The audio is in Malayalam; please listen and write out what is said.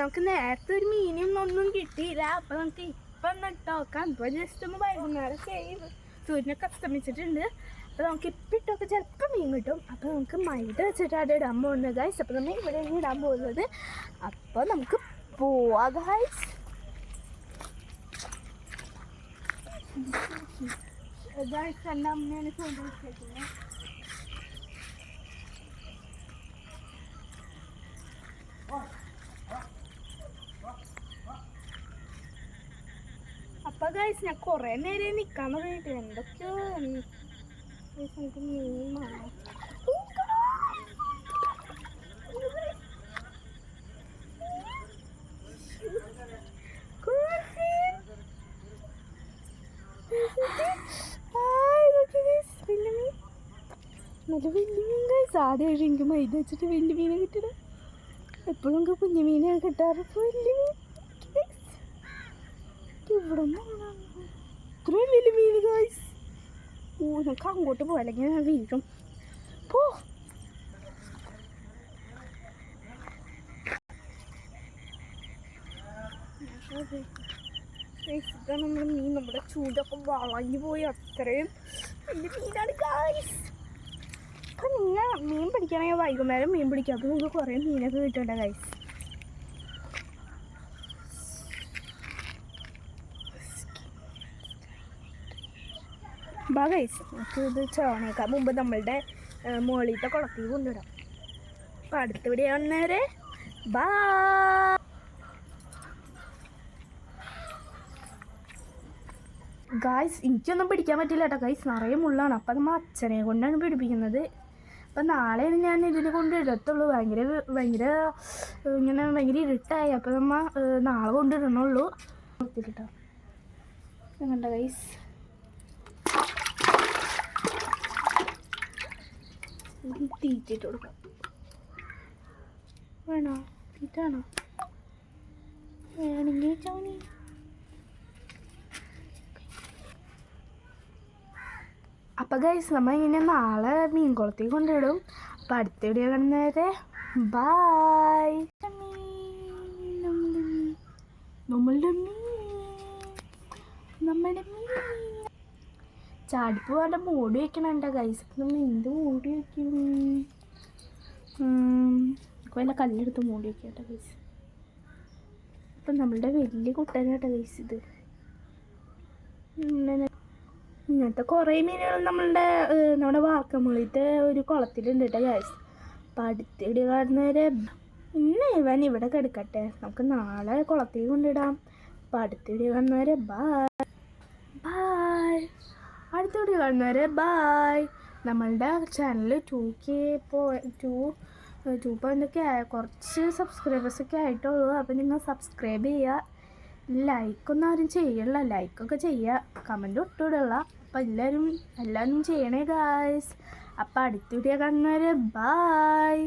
നമുക്ക് നേരത്തെ ഒരു മീനും ഒന്നും കിട്ടിയില്ല. അപ്പൊ നമുക്ക് ഇപ്പൊ ഇട്ടോക്കാം ഇപ്പൊ ജസ്റ്റ് ഒന്ന് വൈകുന്നേരം ചെയ്ത്. സൂര്യനൊക്കെ അസ്തമിച്ചിട്ടുണ്ട് അപ്പൊ നമുക്ക് ഇപ്പം ഇട്ടൊക്കെ ചിലപ്പോൾ മീൻ കിട്ടും. അപ്പൊ നമുക്ക് മൈദ വെച്ചിട്ടാണ് ഇടാൻ പോകുന്നത് ഗൈസ് അപ്പൊ നമ്മൾ ഇവിടെ ഇടാൻ പോകുന്നത്. അപ്പൊ നമുക്ക് പോവാ ഗൈസ് ഗൈസ് എന്റെ അമ്മയാണ് കൊണ്ടുവച്ചേക്കുന്നത് അപ്പൊ ഗൈസ് ഞാൻ കുറെ നേരം നിക്കാൻ തുടങ്ങിട്ട് എന്തൊക്കെയോ എനിക്ക്. നല്ല വലിയ മീൻ ഗൈസ് ആദ്യം എനിക്ക് മൈദ വെച്ചിട്ട് വലിയ മീനെ കിട്ടണം എപ്പോഴും നമുക്ക് കുഞ്ഞു മീനെ കിട്ടാറ്. വലിയ മീൻ. ഇവിടെ നമുക്ക് അങ്ങോട്ട് പോകാം അല്ലെങ്കിൽ ഞാൻ വീഴും. പോ. നമ്മുടെ മീൻ. നമ്മുടെ ചൂടൊക്കെ വളഞ്ഞു പോയി. അത്രയും വലിയ മീനാണ് ഗൈസ് അപ്പം നിങ്ങൾ മീൻ പിടിക്കണമെങ്കിൽ വൈകുന്നേരം മീൻ പിടിക്കാം. അപ്പോൾ കുറേ മീനൊക്കെ കിട്ടണ്ട ഗൈസ് ബാ ഗൈസ് ഇത് ചോണേക്കാം. മുമ്പ് നമ്മളുടെ മുകളിലത്തെ കുളത്തിൽ കൊണ്ടുവരാം. അപ്പം അടുത്ത ഇവിടെ വന്നേരെ ബാ ഗായ്സ് എനിക്കൊന്നും പിടിക്കാൻ പറ്റില്ല കേട്ടോ. ഗൈസ് നിറയെ മുള്ളാണ്. അപ്പം നമ്മൾ അച്ഛനെ കൊണ്ടാണ് പിടിപ്പിക്കുന്നത്. അപ്പം നാളെയാണ് ഞാൻ ഇതിനെ കൊണ്ട് ഇടത്തുള്ളൂ. ഭയങ്കര ഭയങ്കര ഇങ്ങനെ ഭയങ്കര ഇരുട്ടായി. അപ്പം നമ്മൾ നാളെ കൊണ്ടിടണുള്ളൂ കേട്ടോ ഞങ്ങളുടെ ഗൈസ് തീറ്റിട്ട് കൊടുക്കാം. വേണോ? തീറ്റാണോ? വേണമെങ്കിൽ ചവണി അപ്പം ഗൈസ് നമ്മൾ ഇങ്ങനെ നാളെ മീൻകുളത്തിൽ കൊണ്ടിടും അപ്പം അടുത്ത വീഡിയോ കാണുന്നവരെ ബായ് നമ്മളുടെ മീൻ നമ്മുടെ മീൻ ചാടിപ്പ് വേണ്ട മൂടി വെക്കണണ്ട ഗൈസ് നമ്മൾ എന്ത് മൂടി വെക്കും? നമുക്ക് വല്ല കല്ലെടുത്ത് മൂടി വെക്കട്ടെ ഗൈസ് അപ്പം നമ്മളുടെ വലിയ കുട്ടനാട്ടെ ഗൈസ് ഇത്. ഇങ്ങനെ. ഇങ്ങനത്തെ കുറേ മീനുകൾ നമ്മളുടെ നമ്മുടെ വാർക്കമുള്ളിത്തെ ഒരു കുളത്തിലുണ്ട് കേട്ടോ ഗൈസ് അപ്പം അടുത്തിടി കാണുന്നവരെ ഇന്ന് ഇവൻ ഇവിടെ കിടക്കട്ടെ. നമുക്ക് നാളെ കുളത്തിൽ കൊണ്ടിടാം. അപ്പം അടുത്തിടി കാണുന്നവരെ ബായ് ബായ് അടുത്ത വീഡിയോ കാണുന്നവരെ ബായ് നമ്മളുടെ ചാനൽ ടു കെ പോ ടു ടു പോയിന്റൊക്കെ ആയ കുറച്ച് സബ്സ്ക്രൈബേഴ്സൊക്കെ ആയിട്ടുള്ളൂ. അപ്പോൾ നിങ്ങൾ സബ്സ്ക്രൈബ് ചെയ്യുക ലൈക്കൊന്നും ആരും ചെയ്യല്ല ലൈക്കൊക്കെ ചെയ്യുക കമന്റ് ഒട്ടുകൂടെയുള്ള അപ്പോൾ എല്ലാവരും എല്ലാവരും ചെയ്യണേ ഗായ്സ് അപ്പോൾ അടുത്ത വീഡിയോ കാണുന്നവരെ ബായ്